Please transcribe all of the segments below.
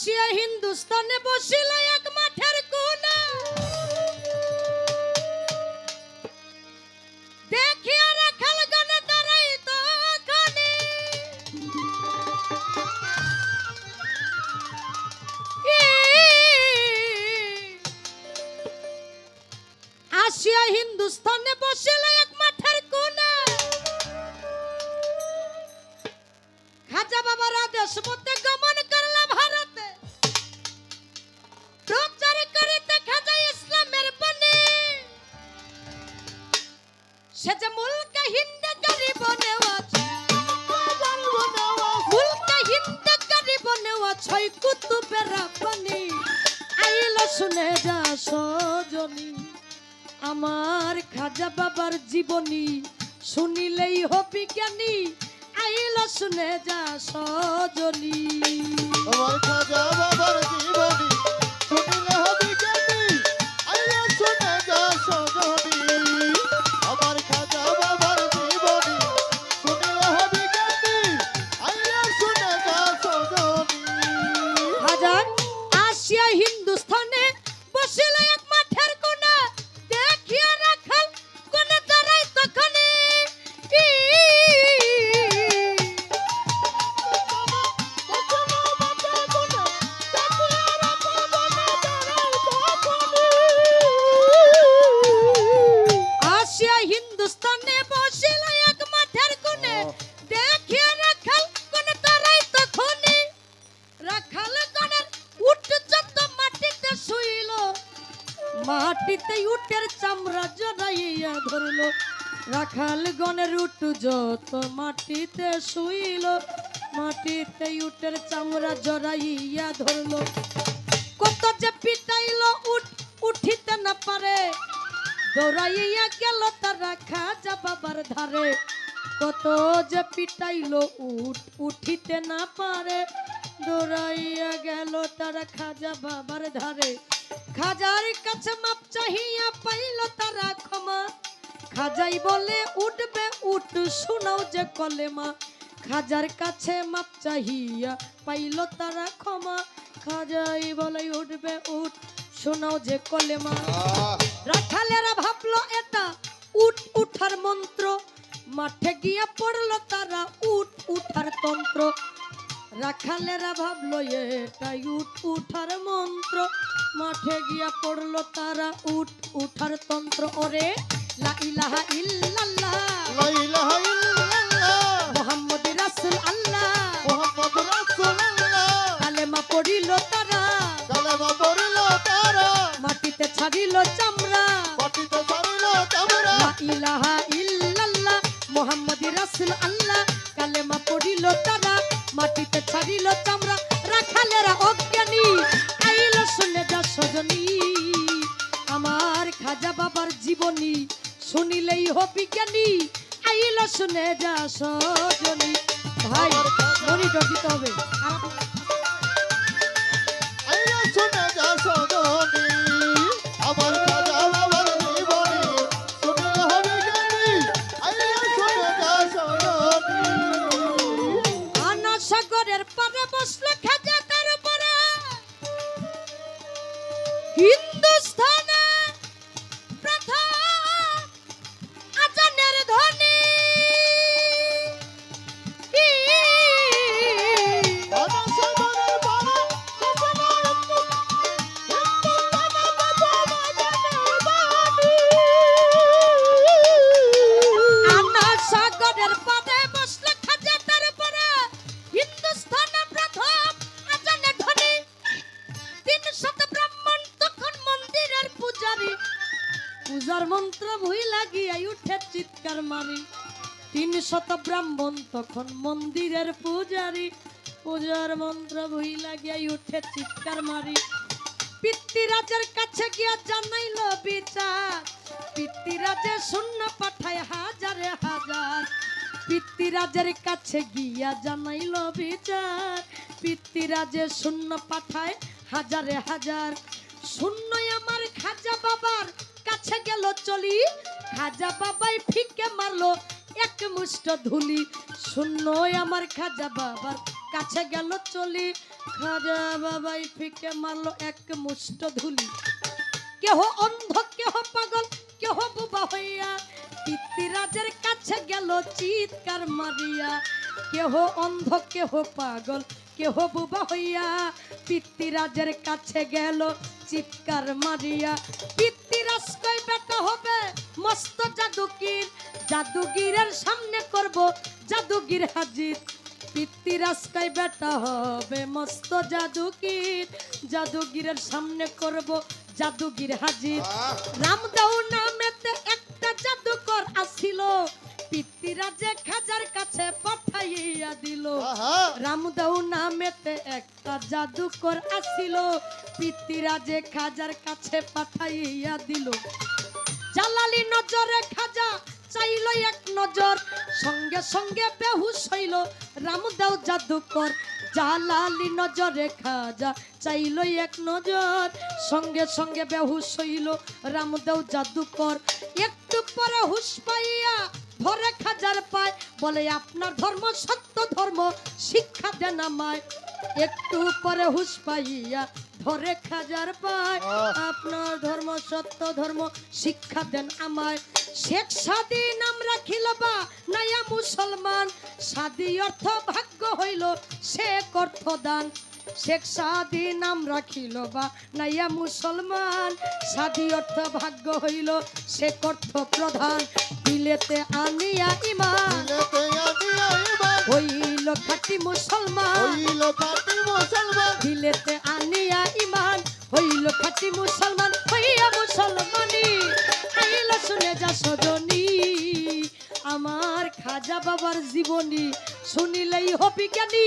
আসিয়া হিন্দুস্তানে বসিল সে যে মুলকে হিন্দে গরিব নেওয়াছ। মুলকে হিন্দে গরিব নেওয়াছ কুতুবের রাব্বানি আইল শুনে যা সজনী, আমার খাজা বাবার জীবনী। শুনিলেই হবি জ্ঞানী, আইল শুনে যা সজনী। আমার খাজা বাবার জীবনী মাটিতে উটের চামড়া জড়াইয়া ধরলো। রাখাল গণের উঠ যত মাটিতে শুইল, মাটিতে উটের চামড়া জড়াইয়া ধরলো। কত যে পিটাইল উঠ উঠিতে না পারে। দৌড়াইয়া গেল তারা খাজা বাবার ধারে। কত যে পিটাইল উঠ উঠিতে না পারে। দৌড়াইয়া গেল তারা খাজা বাবার ধারে। খাজার কাছে মাপ চাহিয়া পাইল তারা ক্ষমা। খাজাই বলে উঠবে উঠ শোনাও যে কলেমা। খাজার কাছে মাপ চাহিয়া পাইল তারা ক্ষমা। খাজাই বলে উঠবে উঠ শোনাও যে কলেমা। রাখালেরা ভাবলো এটা উঠ উঠার মন্ত্র। মাঠে গিয়া পড়ল তারা উঠ উঠার তন্ত্র। রাখালেরা ভাবলো এটা উঠ উঠার মন্ত্র। মাঠে গিয়া পড়ল তারা উঠ উঠার তন্ত্র ওরে লা ইলাহা ইল্লাল্লাহ। লা ইলাহা ইল্লাল্লাহ। মোহাম্মদ রাসূল আল্লাহ মুহাম্মদ রাসূলুল্লাহ। কালেমা পড়িল তারা। কালেমা পড়িল তারা। মাটিতে ছাড়িল চামড়া। মাটিতে ছাড়িল চামড়া। লা ইলাহা ইল্লাল্লাহ। মুহাম্মাদি রাসূল আল্লাহ কালেমা পড়িল তারা। মাটিতে ছাড়িল চামড়া। শুনিলেই হবি জ্ঞানী আইল শুনে যা সজনী। ভাই মনিটর দিতে হবে। শুনে যা সজনী। পূজার মন্ত্র ভুই লাগিয়াই উঠে চিৎকার মারি। তিন শত ব্রাহ্মণ তখন মন্দিরের পূজারী। পূজার মন্ত্র ভুই লাগিয়াই উঠে চিৎকার মারি। পিতৃরাজের কাছে গিয়া জানাইল বিচার। পিতৃরাজে শূন্য পাঠায় হাজারে হাজার। পিতৃরাজের কাছে গিয়া জানাইল বিচার। পিতৃরাজে শূন্য পাঠায় হাজারে হাজার। শূন্য আমার খাজা বাবার কাছে গেল চলি, খাজা বাবাই ফিকে মারলো এক মুষ্ট ধুলি। শূন্য আমার খাজা বাবার কাছে গেল চলি, খাজা বাবাই ফিকে মারলো এক মুষ্ট ধুলি। কেহ অন্ধ, কেহ পাগল, কেহ বুবা হইয়া, পিতৃরাজের কাছে গেল চিৎকার মারিয়া। কেহ অন্ধ, কেহ পাগল, কেহ বুবা হইয়া, পিতৃরাজের কাছে গেল চিৎকার মারিয়া। মস্ত জাদুকির জাদুগিরের সামনে করব জাদুগির হাজির। পিতৃরাজ কই বেটা হবে মস্ত জাদুগির জাদুগিরের সামনে করব জাদুগির হাজির। আহ, রামদাও নামেতে একটা জাদুকর আসিল পিতৃরাজে খাজার কাছে পাঠাইয়া দিল। আহা, রামদাও নামেতে একটা জাদুকর আসিল পিতৃরাজে খাজার কাছে পাঠাইয়া দিল। জালালি নজরে খাজা, চাইল এক নজর। সঙ্গে সঙ্গে বেহুশ হইল রামদেও জাদুকর। জালালি নজরে খাজা, চাইল এক নজর। সঙ্গে সঙ্গে বেহুশ হইল রামদেও জাদুকর। একটু পরে হুশ পাইয়া ধরে খাজার পায়। বলে আপনার ধর্ম সত্য ধর্ম শিক্ষা দেন আমায়। একটু পরে হুশ পাইয়া ধরে খাজার পায়। আপনার ধর্ম সত্য ধর্ম শিক্ষা দেন আমায়। শেখ সাদি নাম রাখিল বা নাইয়া মুসলমান। সাদি অর্থ ভাগ্য হইল শেখ অর্থ দান। শেখ সাদি নাম রাখিল বা নাইয়া মুসলমান। সাদি অর্থ ভাগ্য হইল শেখ অর্থ প্রধান। দিলেতে আনিয়া ইমান। হইল খাটি মুসলমান। হইল খাঁটি মুসলমান। দিলেতে আনিয়া ইমান। হইল খাটি মুসলমান হইয়া মুসলমানি। আইল শুনে যা সজনী। আমার খাজা বাবার জীবনী শুনিলেই হবি জ্ঞানী।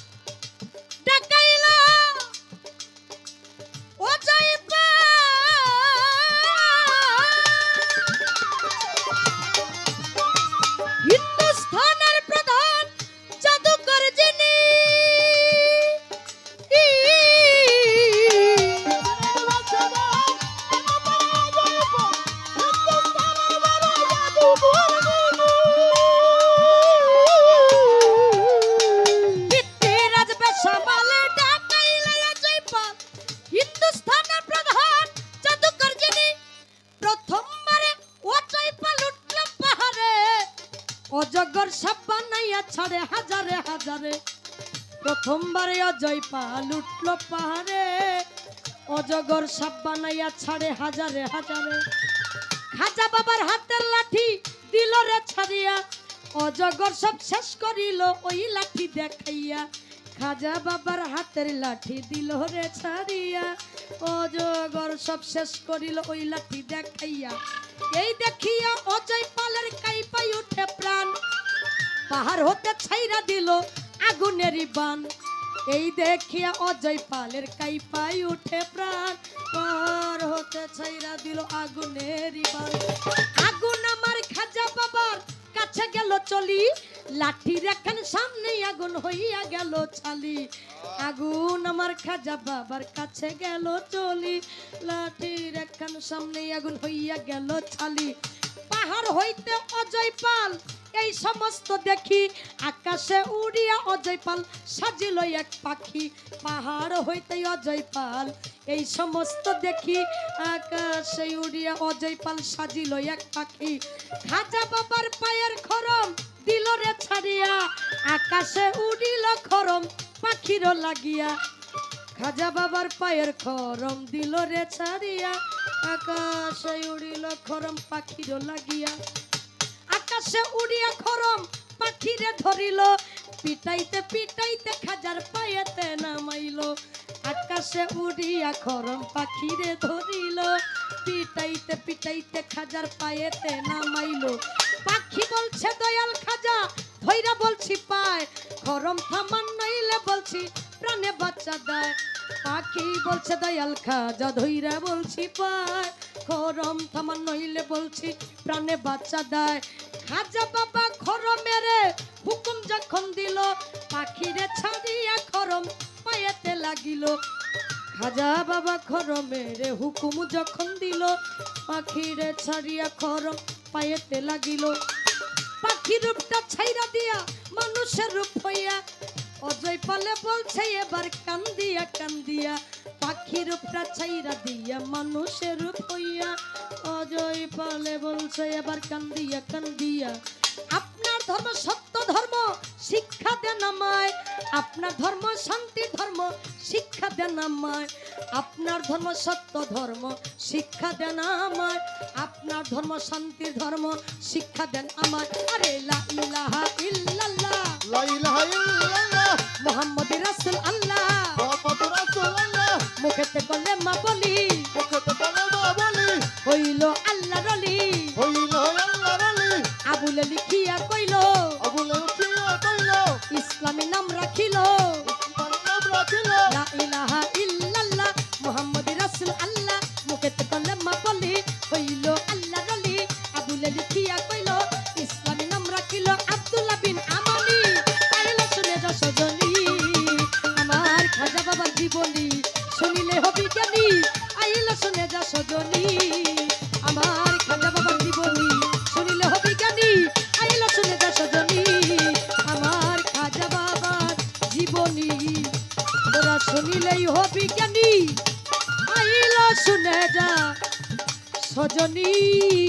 হাজারে প্রথমবারে অজয় পা লুটল পাহাড়ে। অজগর সাপ বানাইয়া ছাড়ে হাজারে হাজারে। খাজা বাবার হাতের লাঠি দিল রে ছাড়িয়া। অজগর সব শেষ করিল ওই লাঠি দেখাইয়া। খাজা বাবার হাতের লাঠি দিল রে ছাড়িয়া। অজগর সব শেষ করিল ওই লাঠি দেখাইয়া। এই দেখিয়া অজয় পালের কাইপাই উঠে প্রাণ। পাহাড় হতে ছাইরা দিল আগুনেরই বান। এই দেখিয়া অজয় পালের কাই পাই উঠে প্রাণ। পাহাড় হতে ছাইরা দিল আগুনেরই বান। আগুন আমার খাজা বাবার কাছে গেল চলি। লাঠি রেখান সামনে আগুন হইয়া গেল ছালি। আগুন আমার খাজা বাবার কাছে গেল চলি। লাঠি রেখান সামনে আগুন হইয়া গেল ছালি। পাহাড় হইতে অজয় পাল এই সমস্ত দেখি আকাশে উড়িয়া অজয় পাল, সাজিল এক পাখি, পাহাড় হইতে অজয় পাল। এই সমস্ত দেখি আকাশে উড়িয়া অজয় পাল, সাজিল এক পাখি। খাজা বাবার পায়ের খরম দিল রে ছাড়িয়া, আকাশে উড়িল খরম পাখির লাগিয়া। খাজা বাবার পায়ের খরম দিল রে ছাড়িয়া, আকাশে উড়িল খরম পাখির লাগিয়া। আকাশে উড়িয়া খরম পাখিরে ধরিল। পিটাইতে পিটাইতে খাজার পায়েতে নামাইল। আকাশে উড়িয়া খরম পাখিরে ধরিল। পিটাইতে পিটাইতে খাজার পায়েতে নামাইল। পাখি বলছে, দয়াল খাজা, ধৈরা বলছি পায়। খরম থামান নইলে বলছি, প্রাণে বাচ্চা দেয়। পাখি বলছে, দয়াল খাজা ধৈরা বলছি পায়, খরম থামান নইলে বলছি প্রাণে বাচ্চা দেয়। খাজা বাবা খরম মেরে হুকুম যখন দিল, পাখিরে ছাড়িয়া খরম পায়েতে লাগিল। খাজা বাবা খরম মেরে হুকুম যখন দিল, পাখিরে ছাড়িয়া খরম পায়েতে লাগিল। পাখি রূপটা ছাইরা দিয়া মানুষের রূপ হইয়া অজয় পালে বলছে, এবার কান্দিয়া কান্দিয়া, পাখির রূপটা ছাইরা দিয়া মানুষের রূপ হইয়া। অজয় পালে বলছে, এবার কান্দিয়া কান্দিয়া আপনার ধর্ম সত্য ধর্ম শিক্ষা দেন আমায়। আপনার ধর্ম শান্তি ধর্ম শিক্ষা দেন আমায়। আপনার ধর্ম সত্য ধর্ম শিক্ষা দেন আমায়। আপনার ধর্ম শান্তির ধর্ম শিক্ষা দেন আমায়। আরে লা ইলাহা ইল্লাল্লাহ। লা ইলাহা ইল্লাল্লাহ। মোহাম্মদ রাসূল আল্লাহ মুহাম্মাদুর রাসূলুল্লাহ। মুখেতে বলে মা বলি। মুখতে বলে মা বলি। হইল আল্লাহ রলি হইল আল্লাহর আলী আবুলে লিখিয়া ইসলামী নাম রাখিল। লা ইলাহা ইল্লাল্লাহ, মুহাম্মদ রাসূল আল্লাহ মুখেতে বলে মা বলি, হইল আল্লাহ রলি আবুলে লিখিয়া কইল ইসলামী নাম রাখিল আব্দুল্লাহ বিন আমানি আইলো শুনে যা সজনী, আমার খাজা বাবার জীবনী। শুনিলে হবি জ্ঞানী, আইলো শুনে যা সজনী। আইলো শুনে যা সজনী